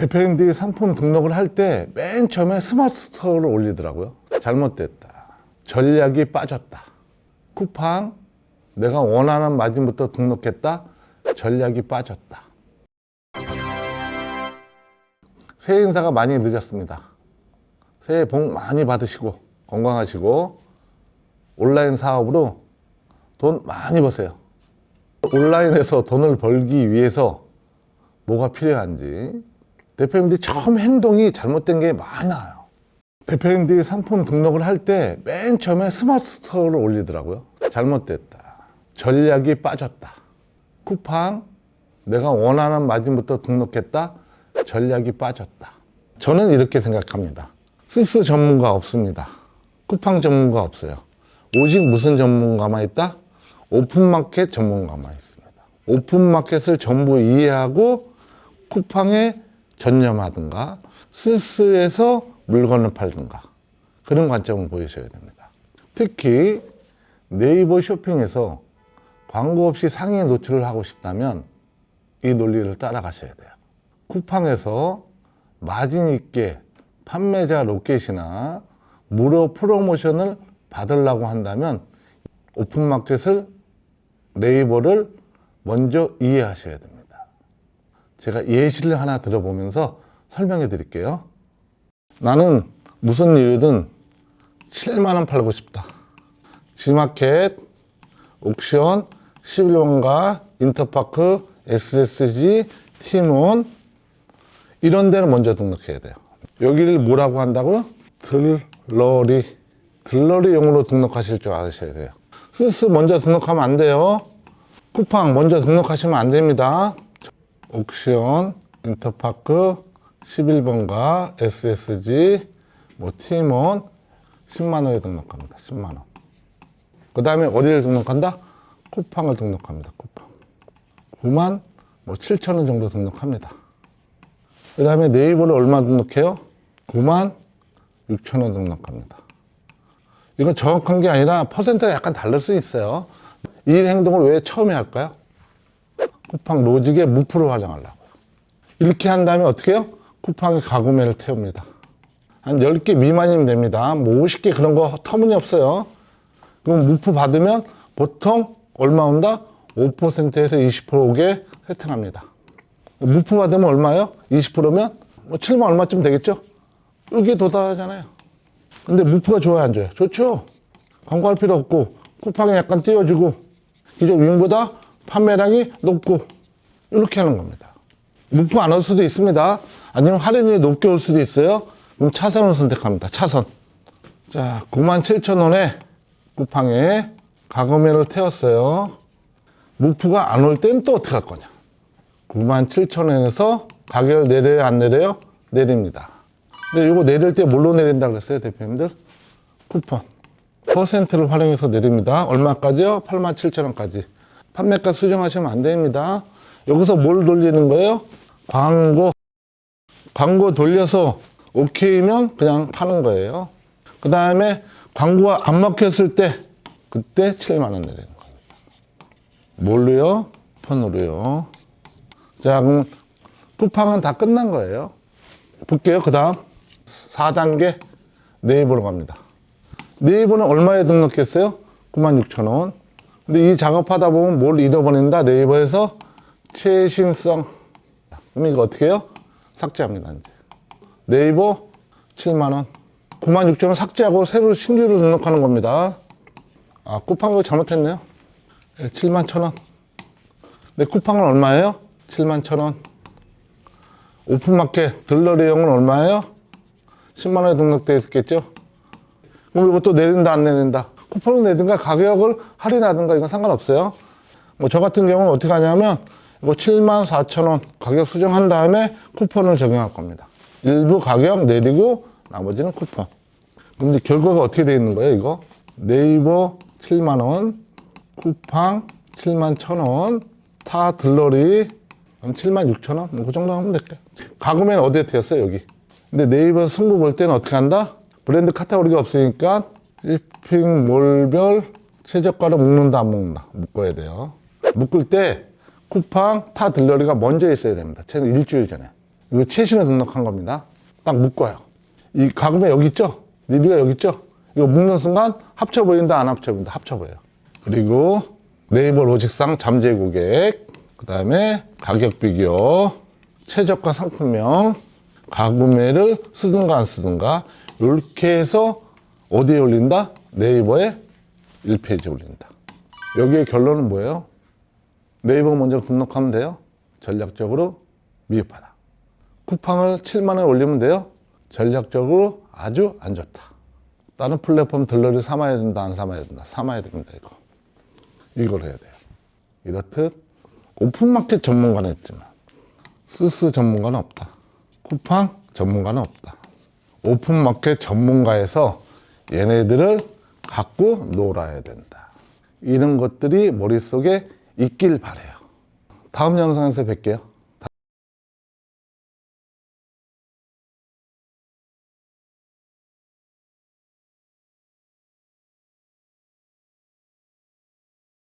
대표님들이 상품 등록을 할 때 맨 처음에 스마트 스토어를 올리더라고요. 잘못됐다. 전략이 빠졌다. 쿠팡 내가 원하는 마진부터 등록했다. 전략이 빠졌다. 새해 인사가 많이 늦었습니다. 새해 복 많이 받으시고 건강하시고 온라인 사업으로 돈 많이 버세요. 온라인에서 돈을 벌기 위해서 뭐가 필요한지 대표님들이 처음 행동이 잘못된 게 나와요. 대표님들이 상품 등록을 할 때 맨 처음에 스마트 스토어를 올리더라고요. 잘못됐다. 전략이 빠졌다. 쿠팡 내가 원하는 마진부터 등록했다. 전략이 빠졌다. 저는 이렇게 생각합니다. 스스 전문가 없습니다. 쿠팡 전문가 없어요. 오직 무슨 전문가만 있다? 오픈마켓 전문가만 있습니다. 오픈마켓을 전부 이해하고 쿠팡에 전념하든가 스스에서 물건을 팔든가 그런 관점을 보이셔야 됩니다. 특히 네이버 쇼핑에서 광고 없이 상위 노출을 하고 싶다면 이 논리를 따라가셔야 돼요. 쿠팡에서 마진 있게 판매자 로켓이나 무료 프로모션을 받으려고 한다면 오픈마켓을 네이버를 먼저 이해하셔야 됩니다. 제가 예시를 하나 들어보면서 설명해 드릴게요. 나는 무슨 이유든 7만원 팔고 싶다. G마켓, 옥션, 11원가, 인터파크, SSG, 팀원 이런 데는 먼저 등록해야 돼요. 여기를 뭐라고 한다고요? 들러리. 들러리용으로 등록하실 줄 아셔야 돼요. 스스 먼저 등록하면 안 돼요. 쿠팡 먼저 등록하시면 안 됩니다. 옥션, 인터파크, 11번가, SSG, 뭐 팀원 10만 원에 등록합니다. 10만 원. 그 다음에 어디를 등록한다? 쿠팡을 등록합니다. 쿠팡. 9만 뭐 7천 원 정도 등록합니다. 그 다음에 네이버를 얼마 등록해요? 9만 6천 원 등록합니다. 이건 정확한 게 아니라 퍼센트가 약간 다를 수 있어요. 이 행동을 왜 처음에 할까요? 쿠팡 로직에 무프로 활용하려고요. 이렇게 한 다음에 어떻게 해요? 쿠팡에 가구매를 태웁니다. 한 10개 미만이면 됩니다. 뭐 50개 그런 거 터무니없어요. 그럼 무프 받으면 보통 얼마 온다? 5%에서 20% 오게 세팅합니다. 무프 받으면 얼마요? 20%면 뭐 7만 얼마쯤 되겠죠? 여기에 도달하잖아요. 근데 무프가 좋아요, 안 좋아요? 좋죠? 광고할 필요 없고, 쿠팡에 약간 띄워주고, 기존 윙보다 판매량이 높고, 이렇게 하는 겁니다. 무프 안올 수도 있습니다. 아니면 할인이 높게 올 수도 있어요. 그럼 차선을 선택합니다. 차선. 자, 97,000원에 쿠팡에 가구매를 태웠어요. 무프가 안올 때는 또 어떻게 할 거냐? 97,000원에서 가격을 내려요, 안 내려요? 내립니다. 근데 이거 내릴 때 뭘로 내린다 그랬어요, 대표님들? 쿠폰. 퍼센트를 활용해서 내립니다. 얼마까지요? 87,000원까지. 판매가 수정하시면 안 됩니다. 여기서 뭘 돌리는 거예요? 광고. 광고 돌려서 오케이면 그냥 파는 거예요. 그 다음에 광고가 안 먹혔을 때, 그때 7만 원 내리는 겁니다. 뭘로요? 폰으로요. 자, 그럼 쿠팡은 다 끝난 거예요. 볼게요. 그 다음 4단계 네이버로 갑니다. 네이버는 얼마에 등록했어요? 96,000원. 근데 이 작업하다 보면 뭘 잃어버린다? 네이버에서 최신성. 그럼 이거 어떻게 해요? 삭제합니다. 이제. 네이버 7만원. 96,000원 삭제하고 새로 신규로 등록하는 겁니다. 아, 쿠팡 이거 잘못했네요. 7만 1,000원. 네, 쿠팡은 얼마예요? 7만 1,000원. 오픈마켓 들러리용은 얼마예요? 10만 원에 등록되어 있었겠죠? 그럼 또 내린다 안 내린다? 쿠폰을 내든가 가격을 할인하든가 이건 상관없어요. 뭐 저 같은 경우는 어떻게 하냐면 이거 7만 4천 원 가격 수정한 다음에 쿠폰을 적용할 겁니다. 일부 가격 내리고 나머지는 쿠폰. 근데 결과가 어떻게 되어 있는 거예요, 이거? 네이버 7만 원, 쿠팡 7만 1천 원, 타 들러리 그럼 7만 6천 원? 뭐그 정도 하면 될게요. 가구매는 어디에 태웠어요, 여기? 근데 네이버 승부 볼 때는 어떻게 한다? 브랜드 카테고리가 없으니까 쇼핑 몰별 최저가로 묶는다, 안 묶는다? 묶어야 돼요. 묶을 때 쿠팡, 타 들러리가 먼저 있어야 됩니다. 최근 일주일 전에. 이거 최신에 등록한 겁니다. 딱 묶어요. 이 가금에 여기 있죠? 리뷰가 여기 있죠? 이거 묶는 순간 합쳐 보인다, 안 합쳐 보인다, 합쳐 보여요. 그리고 네이버 로직상 잠재 고객, 그 다음에 가격 비교, 최저가 상품명, 가구매를 쓰든가 안 쓰든가, 이렇게 해서 어디에 올린다? 네이버에 1페이지에 올린다. 여기에 결론은 뭐예요? 네이버 먼저 등록하면 돼요. 전략적으로 미흡하다. 쿠팡을 7만원 올리면 돼요. 전략적으로 아주 안 좋다. 다른 플랫폼 들러리 삼아야 된다, 안 삼아야 된다. 삼아야 됩니다, 이거. 이걸 해야 돼요. 이렇듯 오픈마켓 전문가는 있지만 스스 전문가는 없다. 쿠팡 전문가는 없다. 오픈마켓 전문가에서 얘네들을 갖고 놀아야 된다. 이런 것들이 머릿속에 있길 바래요. 다음 영상에서 뵐게요.